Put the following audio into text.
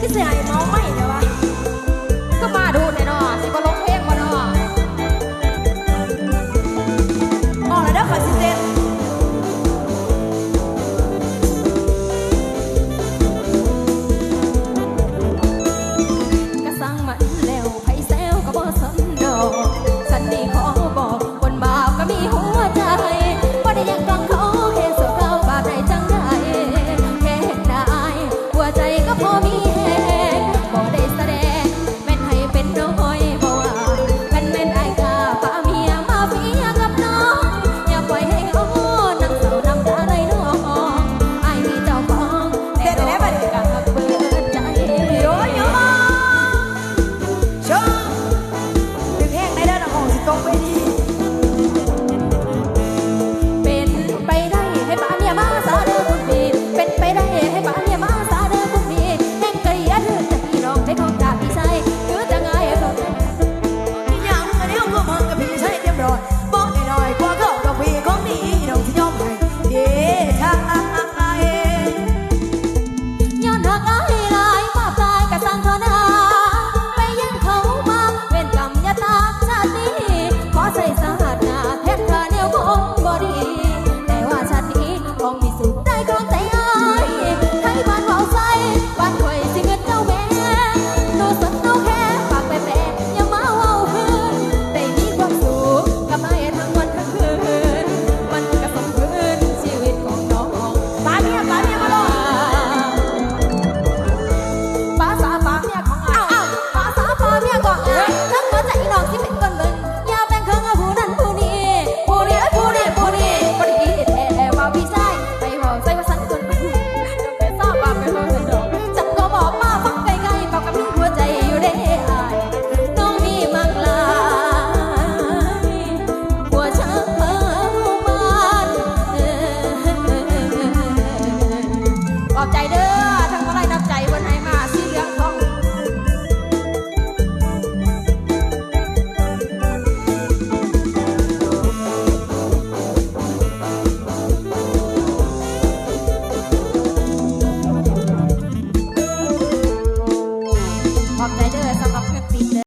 ก็เสียไได้ของใจอให้บ้านเบาใส่บ้านคอสิเงินเจ้าแม่หนูสนหนูแค่ฝากไปแปะอย่ามาเว้าคืนได้มีความสุขกับไอ้ทั้งวันทั้งคืน มันก็สมคืนชีวิตของน้องป้าเมียป้าเมียมาลงป้าสาป้าเมียของอป้าสาป้าเมียก่อนทั้งหัวใจน้องที่เป็นคนเบิ่